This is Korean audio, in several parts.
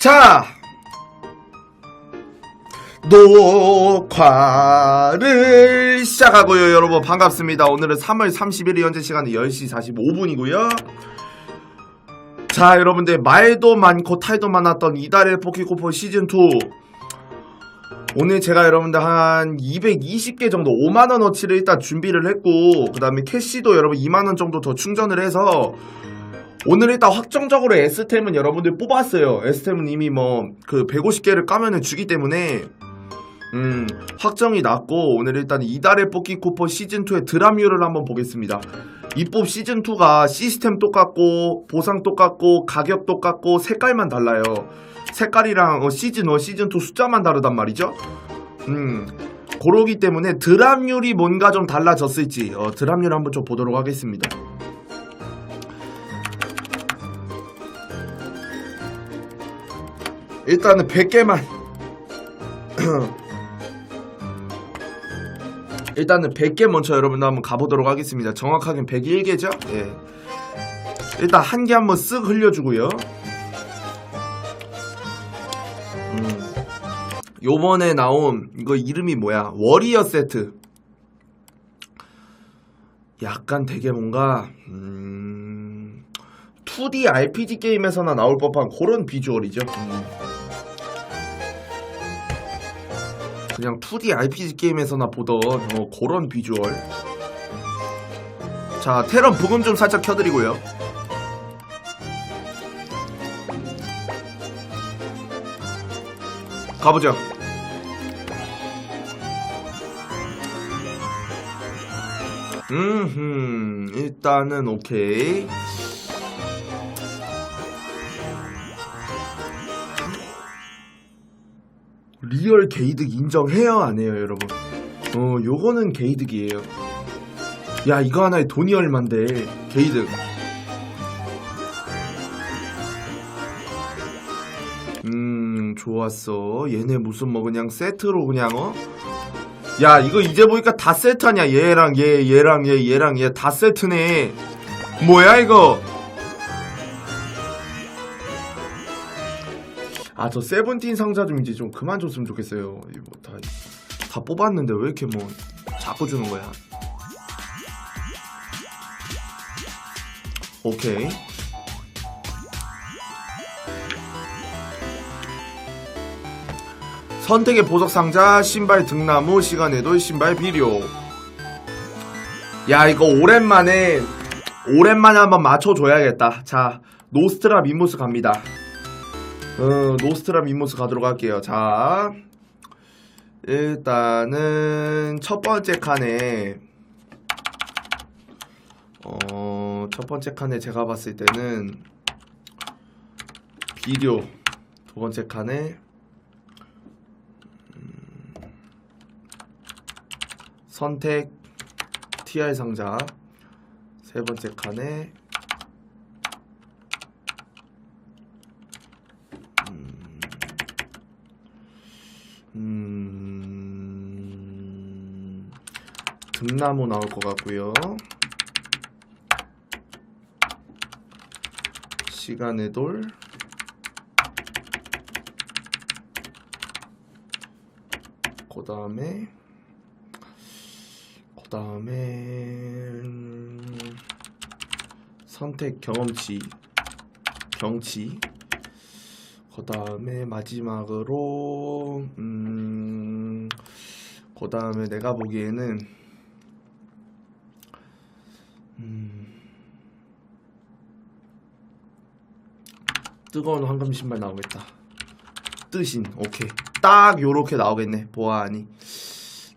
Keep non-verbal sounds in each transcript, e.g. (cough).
자 녹화를 시작하고요 여러분. 반갑습니다. 오늘은 3월 30일 현재 시간은 10시 45분이고요. 자 여러분들 말도 많고 탈도 많았던 이달의 포키코프 시즌2 오늘 제가 여러분들 한 220개 정도 5만원어치를 일단 준비를 했고 그 다음에 캐시도 여러분 2만원 정도 더 충전을 해서 오늘 일단 확정적으로 S템은 여러분들 뽑았어요. S템은 이미 뭐 그 150개를 까면은 주기 때문에 음 확정이 났고 오늘 일단 이달의 뽑기 쿠퍼 시즌2의 드라뮤를 한번 보겠습니다. 입법 시즌2가 시스템 똑같고 보상 똑같고 가격 똑같고 색깔만 달라요. 색깔이랑 어, 시즌1, 시즌2 숫자만 다르단 말이죠. 음 그러기 때문에 드랍률이 뭔가 좀 달라졌을지 어, 드랍률 한번 좀 보도록 하겠습니다. 일단은 100개만. (clears throat) 일단은 100개 먼저 여러분들 한번 가보도록 하겠습니다. 정확하게 101개죠? 예. 일단 한 개 한번 쓱 흘려주고요. 음. 요번에 나온 이거 이름이 뭐야? 워리어 세트. 약간 되게 뭔가 음... 2D RPG 게임에서나 나올 법한 그런 비주얼이죠. 음. 그냥 2D RPG 게임에서나 보던 어, 그런 비주얼. 자, 테런 부금 좀 살짝 켜드리고요. 가보죠. 음, 일단은 오케이. 리얼 게이득 인정해요 안 해요 여러분? 어 요거는 게이득이에요. 야 이거 하나에 돈이 얼만데 게이득. 음 좋았어. 얘네 무슨 뭐 그냥 세트로 그냥 어? 야 이거 이제 보니까 다 세트냐 얘랑 얘 얘랑 얘 얘랑 얘 다 세트네. 뭐야 이거 아 저 세븐틴 상자 좀 이제 좀 그만 줬으면 좋겠어요. 이거 다, 다 뽑았는데 왜 이렇게 뭐 자꾸 주는 거야? 오케이. 선택의 보석 상자, 신발 등나무, 시간에도 신발 비료. 야 이거 오랜만에 오랜만에 한번 맞춰줘야겠다. 자 노스트라 민모스 갑니다. 어, 노스트라 민모스 가도록 할게요. 자, 일단은 첫 번째 칸에 어, 첫 번째 칸에 제가 봤을 때는 비디오 두 번째 칸에 음, 선택 TR 상자 세 번째 칸에 음... 등나무 나올 것 같고요. 시간의 돌. 그 다음에 그 다음에 음, 선택 경험치 경치 그 다음에 마지막으로 음, 그 다음에 내가 보기에는 음, 뜨거운 황금 신발 나오겠다. 뜨신 오케이 딱 요렇게 나오겠네 보아하니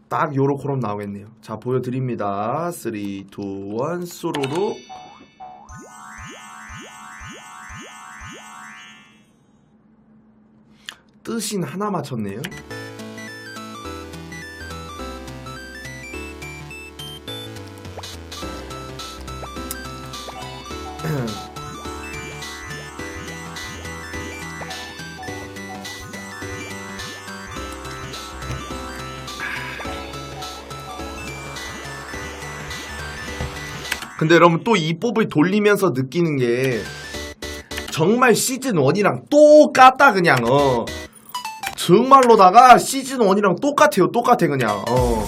딱 요렇게럼 나오겠네요. 자 보여드립니다. 3, 2, 1 수로로 뜻인 하나 맞췄네요. 근데 여러분 또 이 뽑을 돌리면서 느끼는 게 정말 시즌 1이랑 똑같다 그냥 어. 정말로다가 시즌 1이랑 똑같아요 똑같아 그냥 어.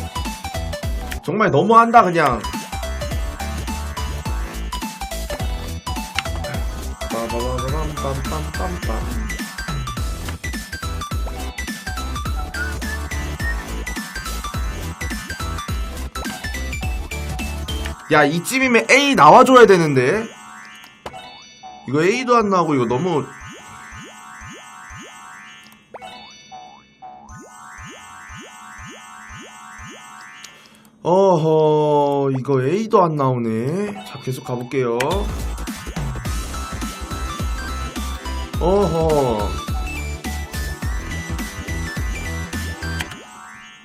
정말 너무한다 그냥. 빠바바바밤빰빰빰빰. 야 이쯤이면 A 나와줘야 되는데. 이거 A도 안 나오고 이거 너무. 어허 이거 A도 안 나오네. 자 계속 가볼게요. 어허.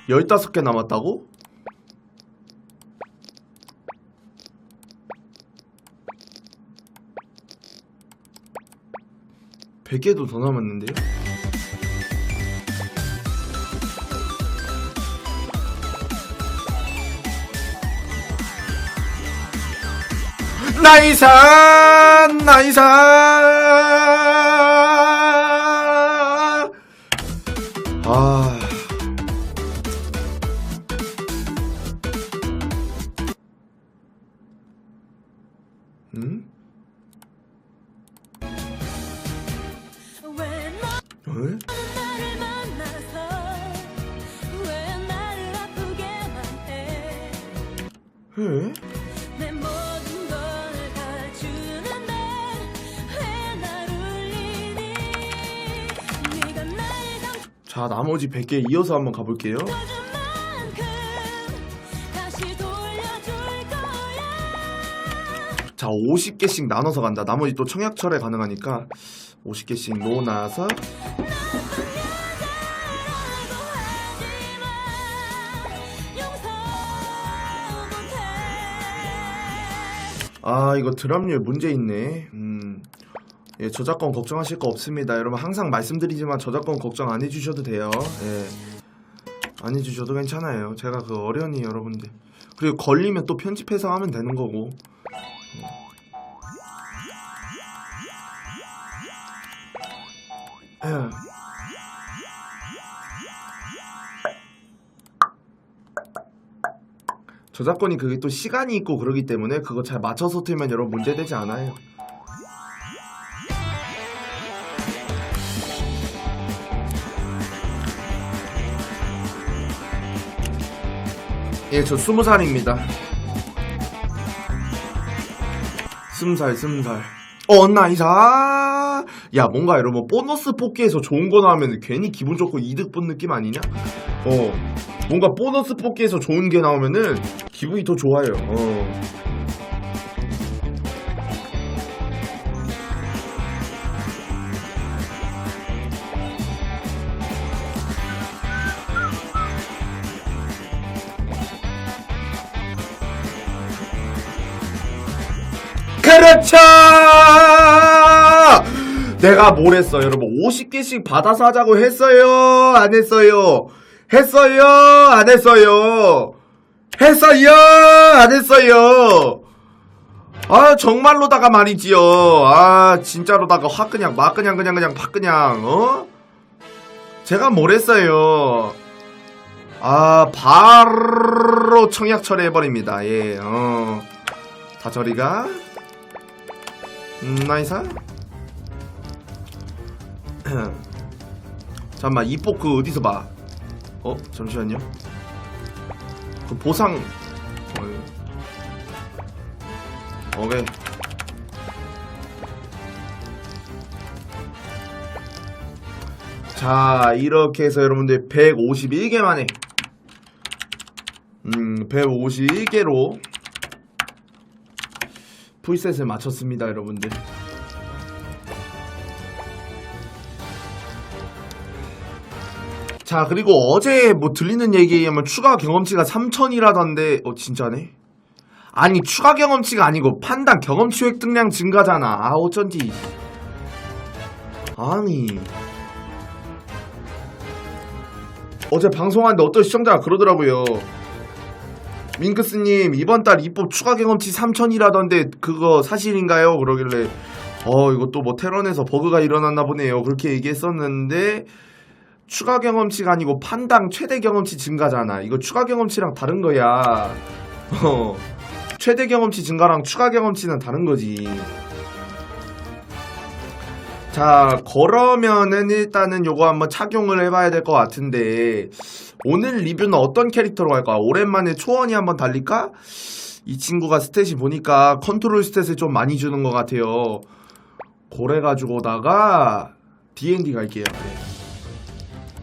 15개 남았다고? 백 개도 더 남았는데요? 나이산 나이산 자 나머지 100개 이어서 한번 가볼게요. 자 50개씩 나눠서 간다 나머지 또 청약철에 가능하니까 50개씩 놓아서. 아 이거 드랍률 문제 있네 음. 예, 저작권 걱정하실 거 없습니다 여러분 항상 말씀드리지만 저작권 걱정 안 해주셔도 돼요 예. 안 해주셔도 괜찮아요 제가 그 어련히 여러분들 그리고 걸리면 또 편집해서 하면 되는 거고 음. 에휴. 저작권이 그게 또 시간이 있고 그러기 때문에 그거 잘 맞춰서 틀면 여러분 문제되지 않아요. 예, 저 스무 살입니다. 스무 살, 스무 살. 어, 나이사. 야, 뭔가 여러분 보너스 뽑기에서 좋은 거 나오면 괜히 기분 좋고 이득 본 느낌 아니냐? 어, 뭔가 보너스 뽑기에서 좋은 게 나오면은 기분이 더 좋아요. 어. 내가 뭘 했어, 여러분. 50개씩 받아서 하자고 했어요? 안 했어요? 했어요? 안 했어요? 했어요? 안 했어요? 아, 정말로다가 말이지요. 아, 진짜로다가 확 그냥, 막 그냥, 그냥, 그냥, 팍 그냥, 어? 제가 뭘 했어요? 아, 바로 청약 철회해버립니다. 예, 어. 다 저리가. 음, 나이사? (clears throat) 잠깐만, 이뽀 그 어디서 봐? 어? 잠시만요. 그 보상. 어, 오케이. 자, 이렇게 해서 여러분들 151개 만에. 음, 151개로 풀셋을 맞췄습니다, 여러분들. 자, 그리고 어제 뭐 들리는 얘기에 의하면 추가 경험치가 3천이라던데, 어, 진짜네? 아니, 추가 경험치가 아니고 판단 경험치 획득량 증가잖아. 아, 어쩐지. 아니. 어제 방송하는데 어떤 시청자가 그러더라고요. 밍크스님, 이번 달 입법 추가 경험치 3천이라던데, 그거 사실인가요? 그러길래, 어 이것도 뭐 테런에서 버그가 일어났나 보네요 그렇게 얘기했었는데 추가 경험치가 아니고 판당 최대 경험치 증가잖아. 이거 추가 경험치랑 다른 거야. 어. 최대 경험치 증가랑 추가 경험치는 다른 거지. 자 그러면은 일단은 요거 한번 착용을 해봐야 될 것 같은데 오늘 리뷰는 어떤 캐릭터로 할까? 오랜만에 초원이 한번 달릴까? 이 친구가 스탯이 보니까 컨트롤 스탯을 좀 많이 주는 것 같아요. 그래가지고다가 D&D 갈게요. 네.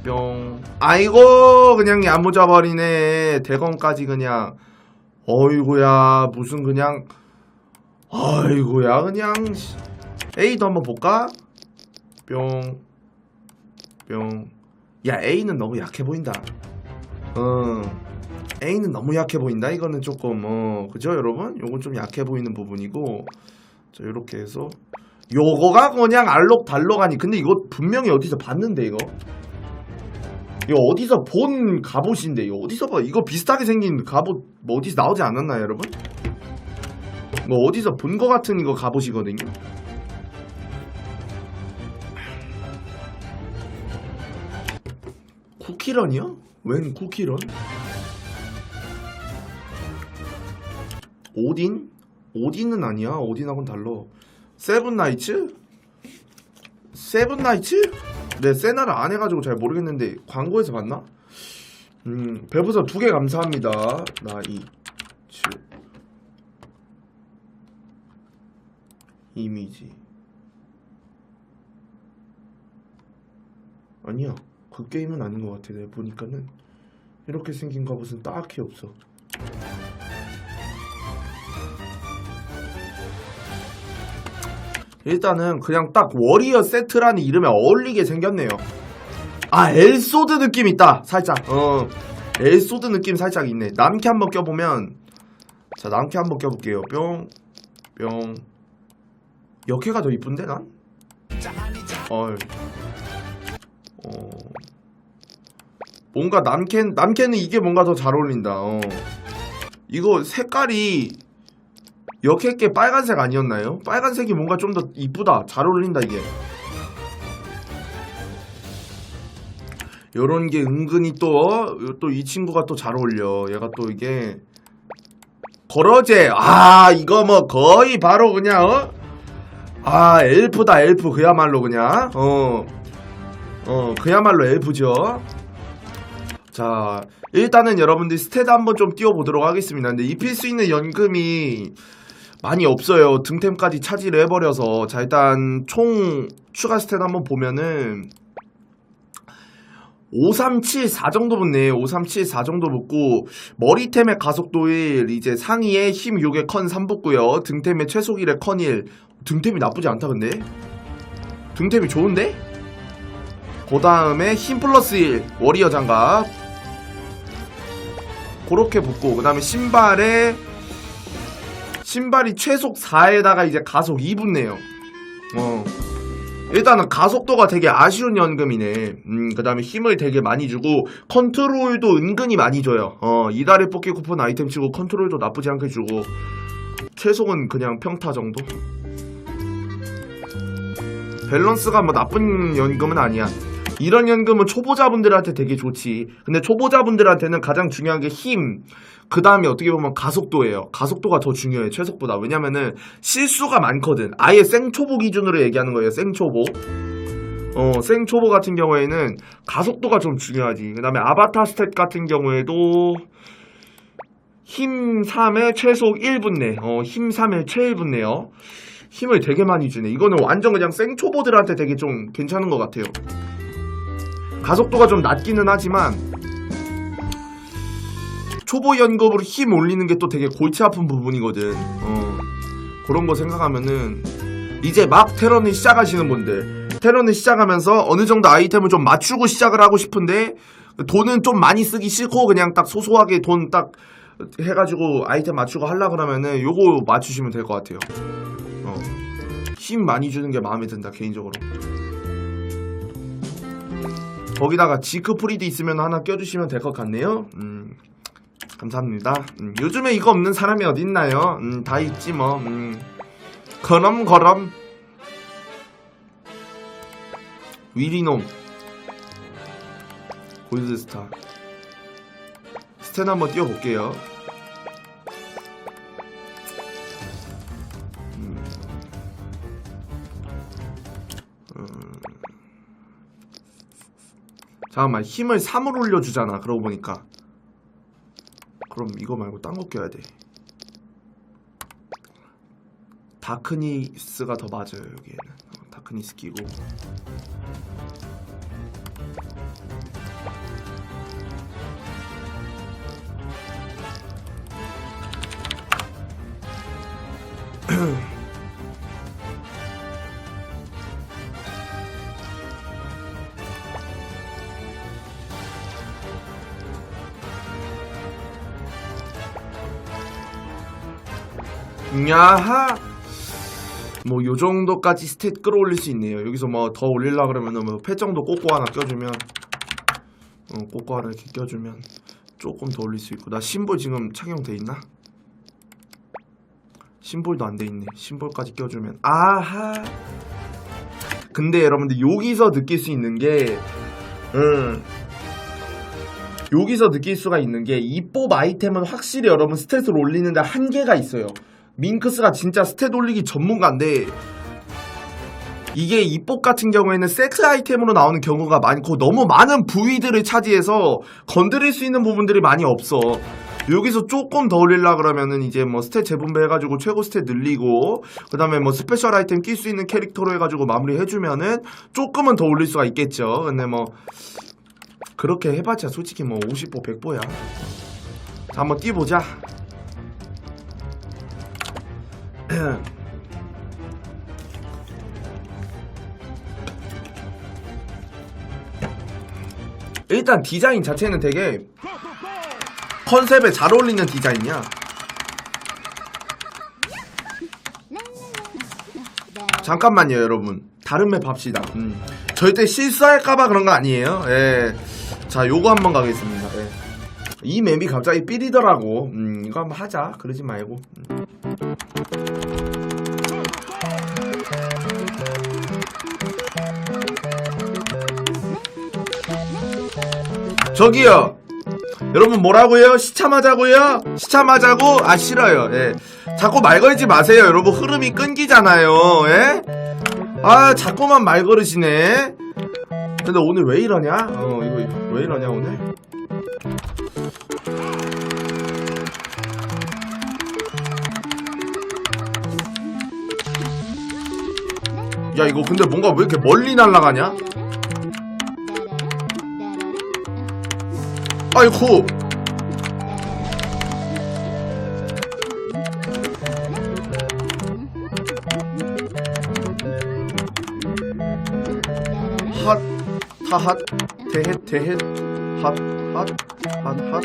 뿅 아이고 그냥 야무져 버리네 대검까지 그냥 어이구야 무슨 그냥 아이고야 그냥 씨. A도 한번 볼까? 뿅. 뿅. 야, A는 너무 약해 보인다. 어. A는 너무 약해 보인다. 이거는 조금, 어, 그죠, 여러분? 요건 좀 약해 보이는 부분이고. 자, 요렇게 해서. 요거가 그냥 알록달록하니. 근데 이거 분명히 어디서 봤는데, 이거? 이거 어디서 본 갑옷인데, 이거 어디서 봐? 이거 비슷하게 생긴 갑옷, 뭐 어디서 나오지 않았나요, 여러분? 뭐 어디서 본 거 같은 이거 갑옷이거든요? 쿠키런이요? 웬 쿠키런? 오딘? 오딘은 아니야. 오딘하고는 달라. 세븐나이츠? 세븐나이츠? 네, 세나를 안 해가지고 잘 모르겠는데 광고에서 봤나? 음, 배부서 두 개 감사합니다. 나이츠 이미지 아니야 그 게임은 아닌 것 같아 내가 보니까는 이렇게 생긴 갑옷은 딱히 없어 일단은 그냥 딱 워리어 세트라는 이름에 어울리게 생겼네요. 아 엘소드 느낌 있다 살짝. 어. 엘소드 느낌 살짝 있네. 남캐 한번 껴보면. 자 남캐 한번 껴볼게요. 뿅뿅. 역해가 더 이쁜데 난? 어이 어. 뭔가 남캔 남캔은 이게 뭔가 더 잘 어울린다. 어. 이거 색깔이 역했게 빨간색 아니었나요? 빨간색이 뭔가 좀 더 이쁘다. 잘 어울린다 이게. 요런 게 은근히 또 또 이 친구가 또 잘 어울려. 얘가 또 이게 거러제. 아 이거 뭐 거의 바로 그냥 어? 아 엘프다 엘프 그야말로 그냥 어. 어 그야말로 엘프죠. 자, 일단은 여러분들 스탯 한번 좀 띄워보도록 하겠습니다. 근데 입힐 수 있는 연금이 많이 없어요. 등템까지 차지를 해버려서. 자, 일단 총 추가 스탯 한번 보면은 5374 정도 붙네. 5374 정도 붙고 머리템의 가속도 1, 이제 상의에 힘 6에 컨 3 붙고요. 등템의 최소 1에 컨 1. 등템이 나쁘지 않다 근데. 등템이 좋은데? 그 다음에 힘 플러스 1 워리어 장갑 그렇게 붙고 그 다음에 신발에 신발이 최속 4에다가 이제 가속 2 붙네요. 어. 일단은 가속도가 되게 아쉬운 연금이네. 음 그 다음에 힘을 되게 많이 주고 컨트롤도 은근히 많이 줘요. 어 이달에 뽑기 쿠폰 아이템 치고 컨트롤도 나쁘지 않게 주고 최속은 그냥 평타 정도? 밸런스가 뭐 나쁜 연금은 아니야 이런 연금은 초보자분들한테 되게 좋지. 근데 초보자분들한테는 가장 중요한 게 힘. 그 다음에 어떻게 보면 가속도예요. 가속도가 더 중요해, 최속보다. 왜냐면은 실수가 많거든. 아예 생초보 기준으로 얘기하는 거예요, 생초보. 어, 생초보 같은 경우에는 가속도가 좀 중요하지. 그 다음에 아바타 스탯 같은 경우에도 힘 3에 최속 1분네. 어, 힘 3에 최 1분네요. 힘을 되게 많이 주네. 이거는 완전 그냥 생초보들한테 되게 좀 괜찮은 것 같아요. 가속도가 좀 낮기는 하지만 초보 연급으로 힘 올리는 게 또 되게 골치 아픈 부분이거든. 어, 그런 거 생각하면은 이제 막 테런을 시작하시는 분들 테런을 시작하면서 어느 정도 아이템을 좀 맞추고 시작을 하고 싶은데 돈은 좀 많이 쓰기 싫고 그냥 딱 소소하게 돈 딱 해가지고 아이템 맞추고 하려 그러면은 요거 맞추시면 될 것 같아요. 어, 힘 많이 주는 게 마음에 든다 개인적으로. 거기다가 지크프리드 있으면 하나 껴주시면 될 것 같네요. 음, 감사합니다. 음, 요즘에 이거 없는 사람이 어딨나요? 음, 다 있지 뭐. 음, 거럼거럼. 위리놈. 골드스타. 스탠 한번 띄워볼게요. 잠깐만 힘을 3으로 올려주잖아 그러고 보니까. 그럼 이거 말고 딴 거 껴야 돼. 다크니스가 더 맞아요 여기에는. 어, 다크니스 끼고 (clears throat) 야하! 뭐 요 정도까지 스탯 끌어올릴 수 있네요. 여기서 뭐 더 올릴라 그러면은 뭐 패 정도 꼬꼬 하나 껴주면 어 꼬꼬 하나 이렇게 껴주면 조금 더 올릴 수 있고. 나 심볼 지금 착용돼 있나? 심볼도 안 돼 있네. 심볼까지 껴주면. 아하! 근데 여러분들 여기서 느낄 수 있는 게 음, 여기서 느낄 수가 있는 게 이뽀 아이템은 확실히 여러분 스탯을 올리는데 한계가 있어요. 밍크스가 진짜 스탯 올리기 전문가인데 이게 이뽀 같은 경우에는 섹스 아이템으로 나오는 경우가 많고 너무 많은 부위들을 차지해서 건드릴 수 있는 부분들이 많이 없어. 여기서 조금 더 올리려 그러면은 이제 뭐 스탯 재분배 해가지고 최고 스탯 늘리고 그 다음에 뭐 스페셜 아이템 낄 수 있는 캐릭터로 해가지고 마무리 해주면은 조금은 더 올릴 수가 있겠죠. 근데 뭐 그렇게 해봤자 솔직히 뭐 50보 100보야 자 한번 뛰보자 (clears throat) 일단 디자인 자체는 되게 컨셉에 잘 어울리는 디자인이야 잠깐만요 여러분 다른 맵 합시다 음. 절대 실수할까봐 그런 거 아니에요 예. 자 요거 한번 가겠습니다 예. 이 맵이 갑자기 삐리더라고 음, 이거 한번 하자 그러지 말고 음. 저기요 여러분 뭐라고요? 시참하자고요? 시참하자고? 아 싫어요. 예. 자꾸 말 걸지 마세요. 여러분 흐름이 끊기잖아요. 예? 아 자꾸만 말 걸으시네. 근데 오늘 왜 이러냐? 어 이거 왜 이러냐 오늘? 야 이거 근데 뭔가 왜 이렇게 멀리 날아가냐? 아이고. 핫 타핫 대헷 대헷 핫핫핫핫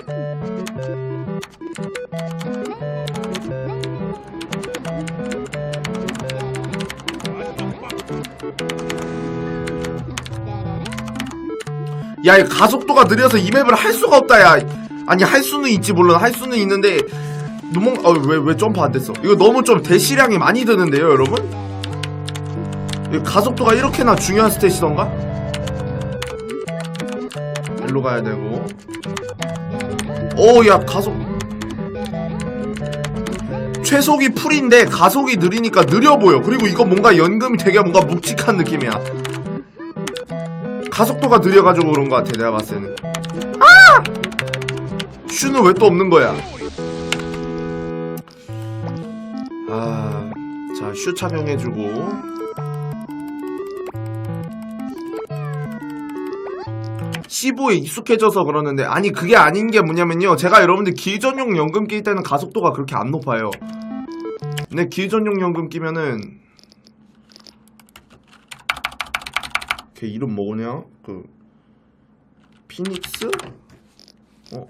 야, 이 가속도가 느려서 이 맵을 할 수가 없다, 야. 아니, 할 수는 있지, 물론. 할 수는 있는데, 너무, 어, 왜, 왜 점프 안 됐어? 이거 너무 좀 대시량이 많이 드는데요, 여러분? 이 가속도가 이렇게나 중요한 스탯이던가? 일로 가야 되고. 오, 야, 가속. 최속이 풀인데 가속이 느리니까 느려 보여. 그리고 이거 뭔가 연금이 되게 뭔가 묵직한 느낌이야. 가속도가 느려가지고 그런 것 같아 내가 봤을 때는. 아! 슈는 왜 또 없는 거야? 아자슈 착용해주고. C5에 익숙해져서 그러는데 아니 그게 아닌 게 뭐냐면요. 제가 여러분들 기전용 연금 낄 때는 가속도가 그렇게 안 높아요. 근데 기전용 연금 끼면은 걔 이름 뭐냐? 그 피닉스? 어?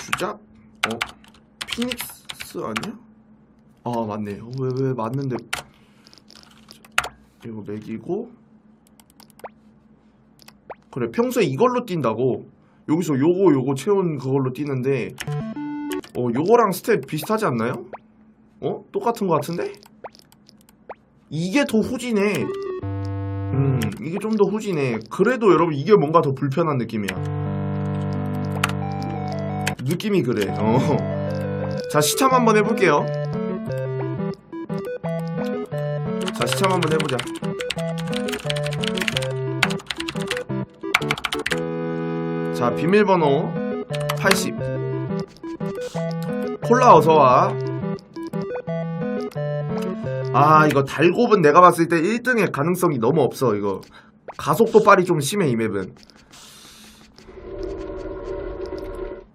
주작? 어? 피닉스 아니야? 아 맞네. 왜왜 맞는데? 이거 맥이고 그래 평소에 이걸로 뛴다고 여기서 요거 요거 채운 그걸로 뛰는데 어 요거랑 스텝 비슷하지 않나요? 어? 똑같은 거 같은데? 이게 더 후지네 음. 음 이게 좀 더 후지네 그래도 여러분 이게 뭔가 더 불편한 느낌이야. 느낌이 그래. (laughs) 어 자 시참 한번 해볼게요. 자 시참 한번 해보자. 자 비밀번호 80 콜라 어서와 아 이거 달곱은 내가 봤을 때 1등의 가능성이 너무 없어 이거. 가속 도 빨이 좀 심해 이 맵은.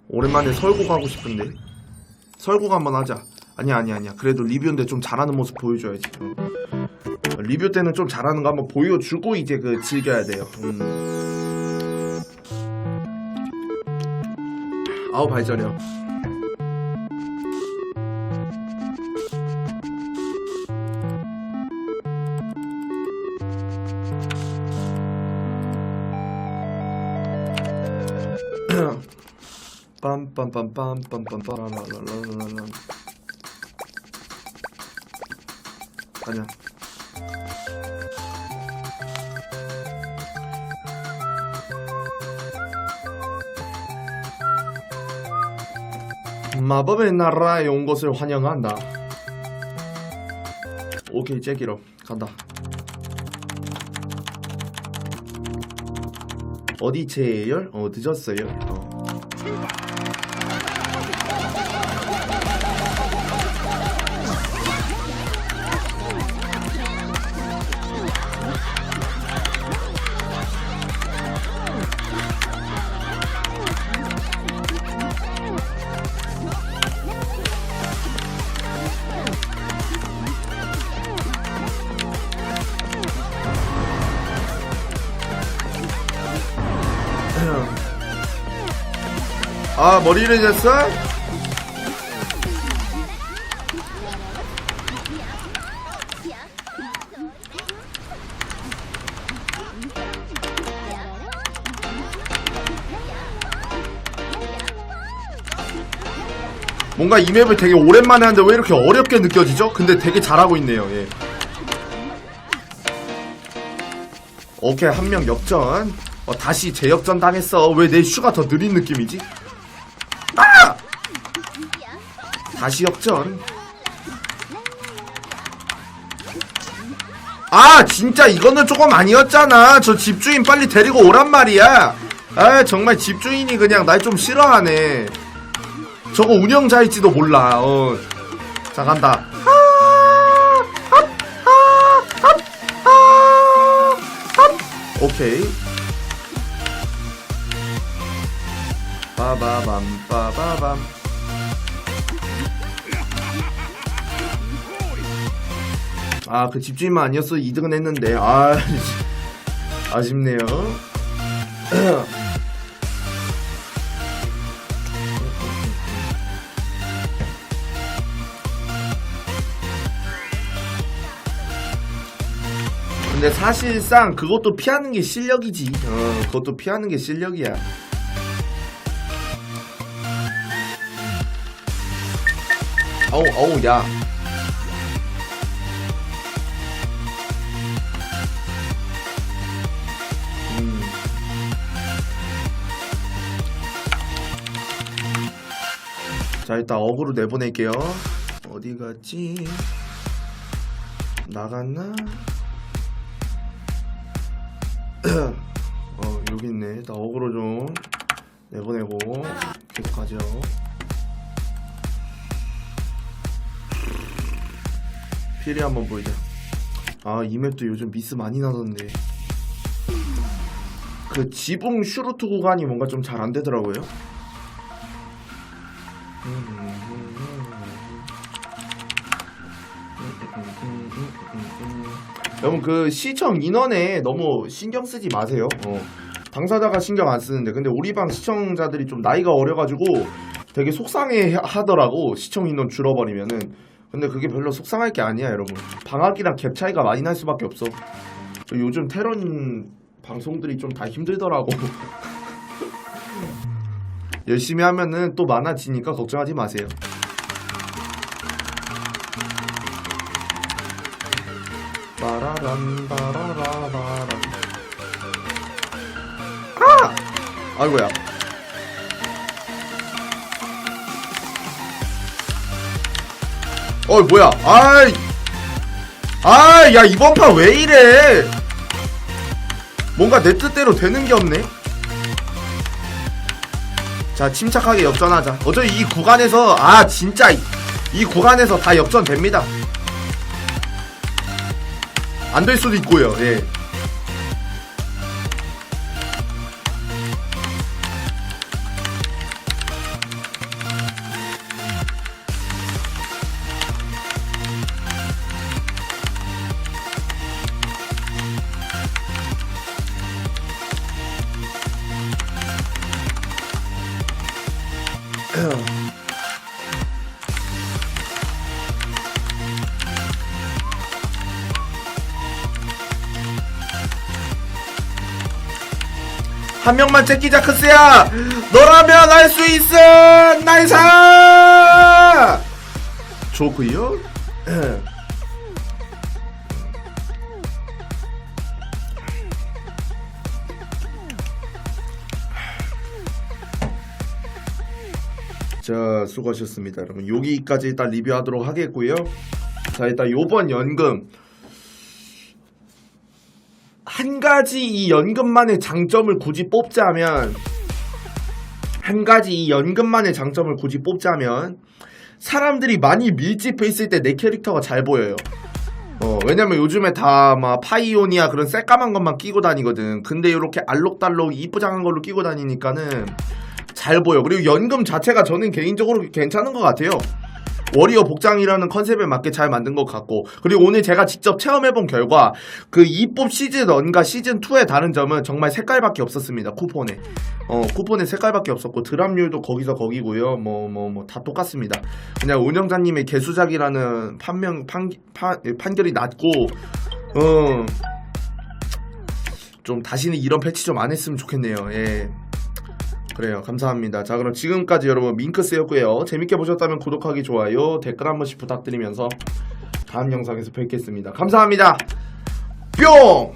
오랜만에 설국 하고 싶은데. 설국 한번 하자. 아니야 아니야 아니야. 그래도 리뷰인데 좀 잘하는 모습 보여줘야지 어. 리뷰 때는 좀 잘하는 거 한번 보여주고 이제 그 즐겨야 돼요. 음. 아우 발전이야 빰빰빰 빰빰빰 아니야. 마법의 나라에 온 것을 환영한다. 오케이 잭이로. 간다. 어디 제열? 어 늦었어요. 어. 머리를 냈어? 뭔가 이 맵을 되게 오랜만에 하는데 왜 이렇게 어렵게 느껴지죠? 근데 되게 잘하고 있네요 예. 오케이 한 명 역전 어, 다시 재역전 당했어 왜 내 슈가 더 느린 느낌이지? 아! 다시 역전. 아 진짜 이거는 조금 아니었잖아. 저 집주인 빨리 데리고 오란 말이야. 아 정말 집주인이 그냥 날 좀 싫어하네. 저거 운영자일지도 몰라. 어. 자 간다. 오케이. 빠바밤 빠바밤 아 그 집주인만 아니었어 2등은 했는데. 아 (laughs) 아쉽네요. (clears throat) 근데 사실상 그것도 피하는 게 실력이지. 어 그것도 피하는 게 실력이야. 어우 어우 야 자 일단 어그로 내보낼게요. 어디 갔지? 나갔나? (clears throat) 어 여기 있네. 일단 어그로 좀 내보내고 계속 가죠. 피리 한번 보이자. 아이 맵도 요즘 미스 많이 나던데. 그 지붕 슈루트 구간이 뭔가 좀 잘 안되더라고요 여러분 그 시청 인원에 너무 신경 쓰지 마세요. 어. 당사자가 신경 안 쓰는데. 근데 우리 방 시청자들이 좀 나이가 어려가지고 되게 속상해 하더라고 시청 인원 줄어버리면은. 근데 그게 별로 속상할 게 아니야 여러분. 방학이랑 갭 차이가 많이 날 수밖에 없어. 요즘 테런 방송들이 좀 다 힘들더라고. (laughs) 열심히 하면은 또 많아지니까 걱정하지 마세요 빠라란 빠라라라란 아! 아이고야. 어이 뭐야? 아이! 아야 이번 판 왜 이래? 뭔가 내 뜻대로 되는 게 없네. 자 침착하게 역전하자. 어차피 이 구간에서 아 진짜 이, 이 구간에서 다 역전 됩니다 안 될 수도 있고요. 예 (clears throat) 한 명만 제끼자 크스야. 너라면 할 수 있어 나이사 좋구요? 자 수고하셨습니다. 여러분 여기까지 일단 리뷰하도록 하겠고요. 자 일단 요번 연금 한 가지 이 연금만의 장점을 굳이 뽑자면 한 가지 이 연금만의 장점을 굳이 뽑자면 사람들이 많이 밀집해 있을 때 내 캐릭터가 잘 보여요. 어, 왜냐면 요즘에 다 막 파이오니아 그런 새까만 것만 끼고 다니거든. 근데 이렇게 알록달록 이쁘장한 걸로 끼고 다니니까는 잘 보여. 그리고 연금 자체가 저는 개인적으로 괜찮은 것 같아요. 워리어 복장이라는 컨셉에 맞게 잘 만든 것 같고 그리고 오늘 제가 직접 체험해본 결과 그 이뽑 시즌 1과 시즌 2의 다른 점은 정말 색깔밖에 없었습니다 쿠폰에. 어 쿠폰에 색깔밖에 없었고 드랍률도 거기서 거기고요. 뭐 뭐 뭐 다 똑같습니다. 그냥 운영자님의 개수작이라는 판명 판, 판, 판결이 났고 어 좀 다시는 이런 패치 좀 안 했으면 좋겠네요. 예 그래요. 감사합니다. 자 그럼 지금까지 여러분 밍크스였고요. 재밌게 보셨다면 구독하기 좋아요 댓글 한 번씩 부탁드리면서 다음 영상에서 뵙겠습니다. 감사합니다. 뿅